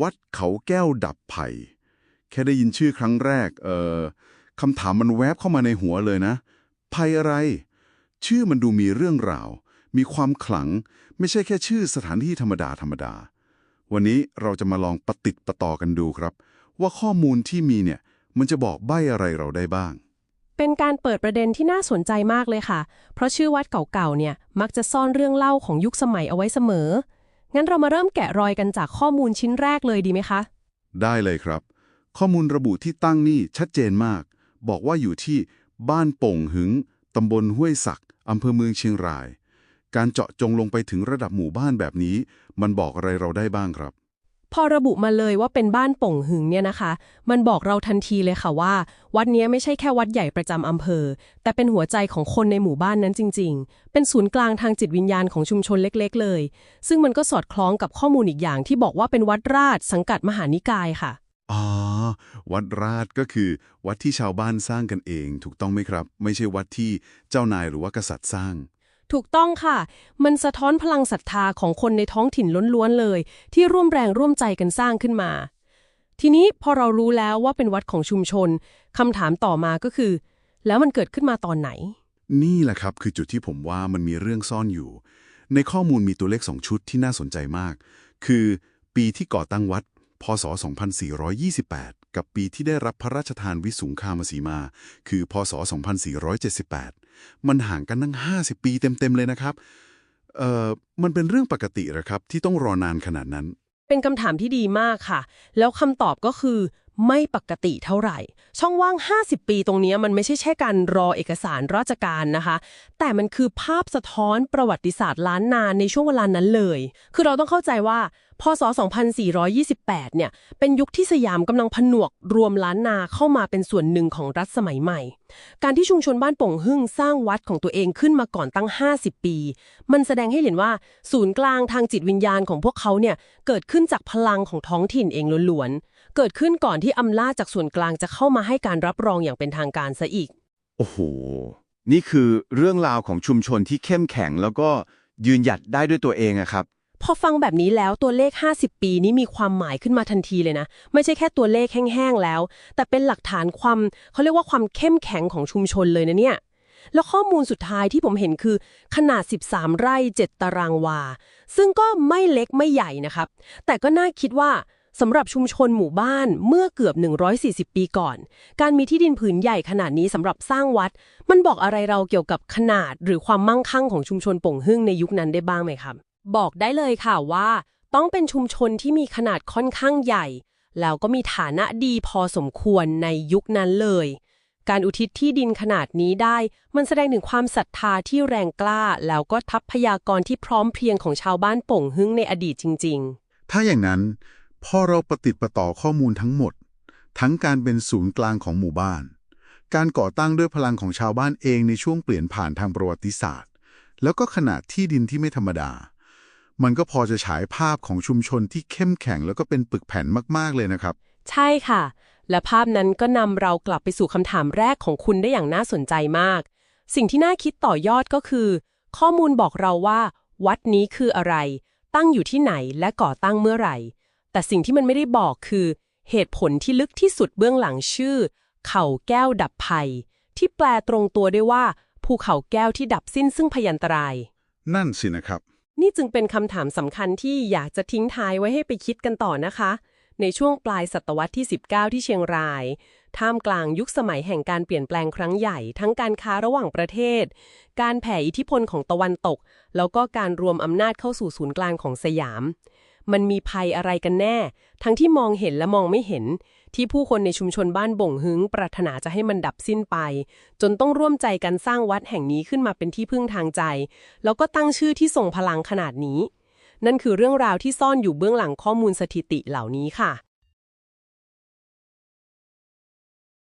วัดเขาแก้วดับไผ่แค่ได้ยินชื่อครั้งแรก เอ่อคำถามมันแวบเข้ามาในหัวเลยนะไผ่อะไร ชื่อมันดูมีเรื่องราว มีความขลัง ไม่ใช่แค่ชื่อสถานที่ธรรมดาธรรมดา วันนี้เราจะมาลองปะติดปะต่อกันดูครับ ว่าข้อมูลที่มีเนี่ย มันจะบอกใบ้อะไรเราได้บ้างเป็นการเปิดประเด็นที่น่าสนใจมากเลยค่ะ เพราะชื่อวัดเก่าๆ เนี่ย มักจะซ่อนเรื่องเล่าของยุคสมัยเอาไว้เสมอ งั้นเรามาเริ่มแกะรอยกันจากข้อมูลชิ้นแรกเลยดีไหมคะ ได้เลยครับ ข้อมูลระบุที่ตั้งนี่ชัดเจนมาก บอกว่าอยู่ที่บ้านโป่งหึงตำบลห้วยศักอำเภอเมืองเชียงราย การเจาะจงลงไปถึงระดับหมู่บ้านแบบนี้ มันบอกอะไรเราได้บ้างครับ พอระบุมาเลยว่าเป็นบ้านป่งหึงเนี่ยนะคะ มันบอกเราทันทีเลยค่ะว่า วัดนี้ไม่ใช่แค่วัดใหญ่ประจำอำเภอ แต่เป็นหัวใจของคนในหมู่บ้านนั้นจริง ๆ เป็นศูนย์กลางทางจิตวิญญาณของชุมชนเล็ก ๆ เลย ซึ่งมันก็สอดคล้องกับข้อมูลอีกอย่างที่บอกว่าเป็นวัดราชสังกัดมหานิกายค่ะอ๋อวัดราชก็คือวัดที่ชาวบ้านสร้างกันเอง ถูกต้องไหมครับ ไม่ใช่วัดที่เจ้านายหรือว่ากษัตริย์สร้าง ถูกต้องค่ะ มันสะท้อนพลังศรัทธาของคนในท้องถิ่นล้วนๆเลย ที่ร่วมแรงร่วมใจกันสร้างขึ้นมา ทีนี้พอเรารู้แล้วว่าเป็นวัดของชุมชนคำถามต่อมาก็คือ แล้วมันเกิดขึ้นมาตอนไหน นี่แหละครับคือจุดที่ผมว่ามันมีเรื่องซ่อนอยู่ ในข้อมูลมีตัวเลขสองชุดที่น่าสนใจมาก คือ ปีที่ก่อตั้งวัด พศ 2428 กับปีที่ได้รับพระราชทานวิสุงคามสีมา คือ พศ 2478 มันห่างกันตั้ง 50 ปีเต็มๆเลยนะครับเอ่อมันเป็นเรื่องปกติหรอครับ ที่ต้องรอนานขนาดนั้น เป็นคำถามที่ดีมากค่ะ แล้วคำตอบก็คือ ไม่ปกติเท่าไหร่ ช่องว่าง 50 ปีตรงนี้มันไม่ใช่แค่การรอเอกสารราชการนะคะ แต่มันคือภาพสะท้อนประวัติศาสตร์ล้านนาในช่วงเวลานั้นเลย คือเราต้องเข้าใจว่าพศ 2428 เนี่ย เป็นยุคที่สยามกำลังผนวกรวมล้านนาเข้ามาเป็นส่วนหนึ่งของรัฐสมัยใหม่ การที่ชุมชนบ้านป่งหึ่งสร้างวัดของตัวเองขึ้นมาก่อนตั้ง 50 ปี มันแสดงให้เห็นว่าศูนย์กลางทางจิตวิญญาณของพวกเขาเนี่ย เกิดขึ้นจากพลังของท้องถิ่นเองล้วนๆ เกิดขึ้นก่อนที่อำนาจจากส่วนกลางจะเข้ามาให้การรับรองอย่างเป็นทางการซะอีก โอ้โห นี่คือเรื่องราวของชุมชนที่เข้มแข็ง แล้วก็ยืนหยัดได้ด้วยตัวเองอะครับ พอฟังแบบนี้แล้วตัวเลข 50 ปีนี้มีความหมายขึ้นมาทันทีเลยนะ ไม่ใช่แค่ตัวเลขแห้งๆแล้ว แต่เป็นหลักฐานความเขาเรียกว่าความเข้มแข็งของชุมชนเลยนะเนี่ยแล้วข้อมูลสุดท้ายที่ผมเห็นคือ ขนาด 13 ไร่ 7 ตารางวา ซึ่งก็ไม่เล็กไม่ใหญ่นะครับ แต่ก็น่าคิดว่า สำหรับชุมชนหมู่บ้านเมื่อเกือบ 140 ปีก่อน การมีที่ดินผืนใหญ่ขนาดนี้สำหรับสร้างวัด มันบอกอะไรเราเกี่ยวกับขนาดหรือความมั่งคั่งของชุมชนป่งหึ่งในยุคนั้นได้บ้างไหมครับ บอกได้เลยค่ะว่า ต้องเป็นชุมชนที่มีขนาดค่อนข้างใหญ่ แล้วก็มีฐานะดีพอสมควรในยุคนั้นเลย การอุทิศที่ดินขนาดนี้ได้ มันแสดงถึงความศรัทธาที่แรงกล้า แล้วก็ทัพพยากรที่พร้อมเพรียงของชาวบ้านป่งหึ่งในอดีตจริง ๆ ถ้าอย่างนั้น พอเราปฏิดประต่อข้อมูลทั้งหมด ทั้งการเป็นศูนย์กลางของหมู่บ้าน การก่อตั้งด้วยพลังของชาวบ้านเองในช่วงเปลี่ยนผ่านทางประวัติศาสตร์ แล้วก็ขนาดที่ดินที่ไม่ธรรมดา มันก็พอจะฉายภาพของชุมชนที่เข้มแข็งแล้วก็เป็นปึกแผ่นมากๆเลยนะครับ ใช่ค่ะ และภาพนั้นก็นำเรากลับไปสู่คำถามแรกของคุณได้อย่างน่าสนใจมาก สิ่งที่น่าคิดต่อยอดก็คือ ข้อมูลบอกเราว่า วัดนี้คืออะไร ตั้งอยู่ที่ไหนและก่อตั้งเมื่อไหร่ แต่สิ่งที่มันไม่ได้บอกคือเหตุผลที่ลึกที่สุดเบื้องหลังชื่อ เขาแก้วดับภัย ที่แปลตรงตัวได้ว่า ภูเขาแก้วที่ดับสิ้นซึ่งพยันตราย นั่นสินะครับ นี่จึงเป็นคำถามสำคัญที่อยากจะทิ้งท้ายไว้ให้ไปคิดกันต่อนะคะ ในช่วงปลายศตวรรษที่ 19 ที่เชียงราย ท่ามกลางยุคสมัยแห่งการเปลี่ยนแปลงครั้งใหญ่ ทั้งการค้าระหว่างประเทศ การแผ่อิทธิพลของตะวันตก แล้วก็การรวมอำนาจเข้าสู่ศูนย์กลางของสยาม มันมีภัยอะไรกันแน่ ทั้งที่มองเห็นและมองไม่เห็น ที่ผู้คนในชุมชนบ้านบ่งหึงปรารถนาจะให้มันดับสิ้นไป จนต้องร่วมใจกันสร้างวัดแห่งนี้ขึ้นมาเป็นที่พึ่งทางใจ แล้วก็ตั้งชื่อที่ทรงพลังขนาดนี้ นั่นคือเรื่องราวที่ซ่อนอยู่เบื้องหลังข้อมูลสถิติเหล่านี้ค่ะ